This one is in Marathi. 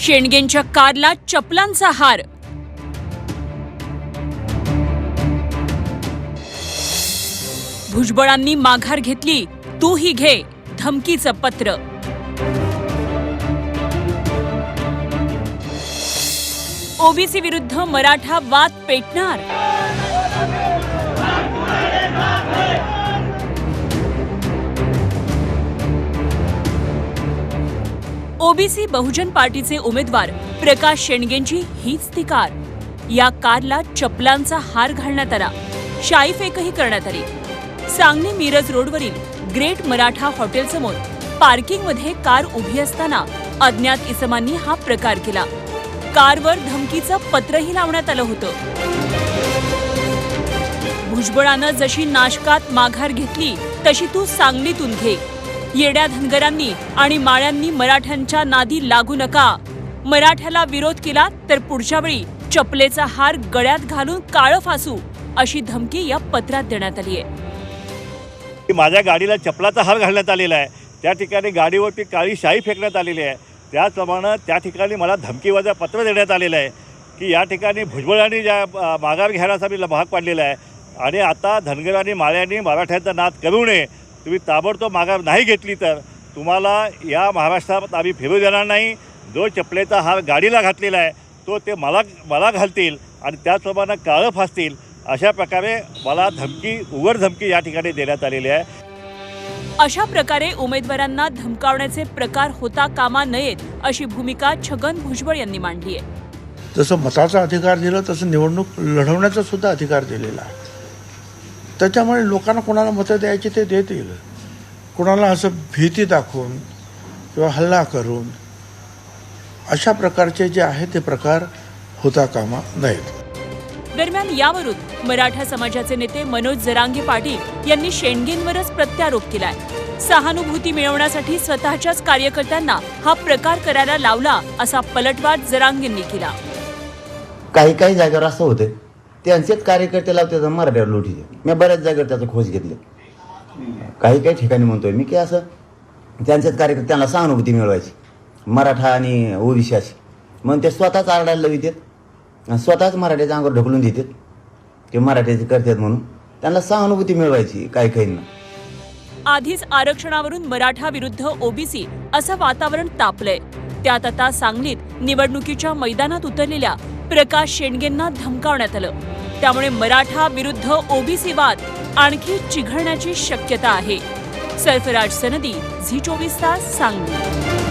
शेंडगेंच्या कारला चपलांचा हार. भुजबळांनी माघार घेतली तू ही घे धमकीचं पत्र. ओबीसी विरुद्ध मराठा वाद पेटणार. ओबीसी बहुजन पार्टीचे उमेदवार प्रकाश शेंडगेंची हीच ती कार. या कारला चपलांचा हार घालण्यात आला. शाई फेकही करण्यात आली. सांगली मिरज रोडवरील ग्रेट मराठा हॉटेलसमोर पार्किंगमध्ये कार उभी असताना अज्ञात इसमांनी हा प्रकार केला. कारवर धमकीचं पत्रही लावण्यात आलं होतं. भुजबळानं जशी नाशकात माघार घेतली तशी तू सांगलीतून घे. येड्या धनगरांनी आणि माळ्यांनी मराठ्यांच्या नादी लागू नका. मराठ्याला विरोध केला तर पुढच्या वेळी चपलेचा हार गळ्यात घालून काळं फासू अशी धमकी या पत्रात देण्यात आली आहे. की माझ्या गाडीला चपलाचा हार घालण्यात आलेला आहे. त्या ठिकाणी गाडीवरती काळी शाई फेकण्यात आलेली आहे. त्याचप्रमाणे त्या ठिकाणी मला धमकीवजा पत्र देण्यात आलेलं आहे की या ठिकाणी भुजबळांनी ज्या माघार घ्यायला मी भाग पाडलेला आहे. आणि आता धनगरांनी माळ्यांनी मराठ्यांचा नाद करू नये तुम्ही ताबडतोब माघार नाही घेतली तर तुम्हाला या महाराष्ट्रात आम्ही फिरू देणार नाही. जो चपलेचा हार गाडीला घातलेला आहे तो ते मला मला घालतील आणि त्याचप्रमाणे काळं फासतील अशा प्रकारे मला धमकी उघड धमकी या ठिकाणी देण्यात आलेली आहे. अशा प्रकारे उमेदवारांना धमकावण्याचे प्रकार होता कामा नयेत अशी भूमिका छगन भुजबळ यांनी मांडली आहे. जसं मताचा अधिकार दिला तसं निवडणूक लढवण्याचा सुद्धा अधिकार दिलेला आहे. त्याच्यामुळे लोकांना कोणाला मतं द्यायची ते देतील कोणाला असं भीती दाखवून किंवा हल्ला करून अशा प्रकारचे जे आहे ते प्रकार होता कामा नयेत. दरम्यान यावरून मराठा समाजाचे नेते मनोज जरांगे पाटील यांनी शेंडगेंवरच प्रत्यारोप केलाय. सहानुभूती मिळवण्यासाठी स्वतःच्याच कार्यकर्त्यांना हा प्रकार करायला लावला असा पलटवार जरांगेंनी केला. काही काही जागेवर असं होतं त्यांचेच कार्यकर्ते लावते मराठ्यावर लुटीचे मी बऱ्याच जागेवर त्याचा खोज घेतले. काही काही ठिकाणी म्हणतोय मी की असं त्यांचेच कार्यकर्ते त्यांना सहानुभूती मिळवायची. मराठा आणि ओबीसी अशी मग ते स्वतःच आरडायला लावितात स्वतःच मराठ्याच्या अंगावर ढकलून देतात. ते मराठ्याचे करतात म्हणून त्यांना सहानुभूती मिळवायची काही काहींना. आधीच आरक्षणावरून मराठा विरुद्ध ओबीसी असं वातावरण तापलंय. त्यात आता सांगलीत निवडणुकीच्या मैदानात उतरलेल्या प्रकाश शेंडगेंना धमकावण्यात आलं. त्यामुळे मराठा विरुद्ध ओबीसी वाद आणखी चिघळण्याची शक्यता आहे. सरफराज सनदी झी चोवीस तास सांगली.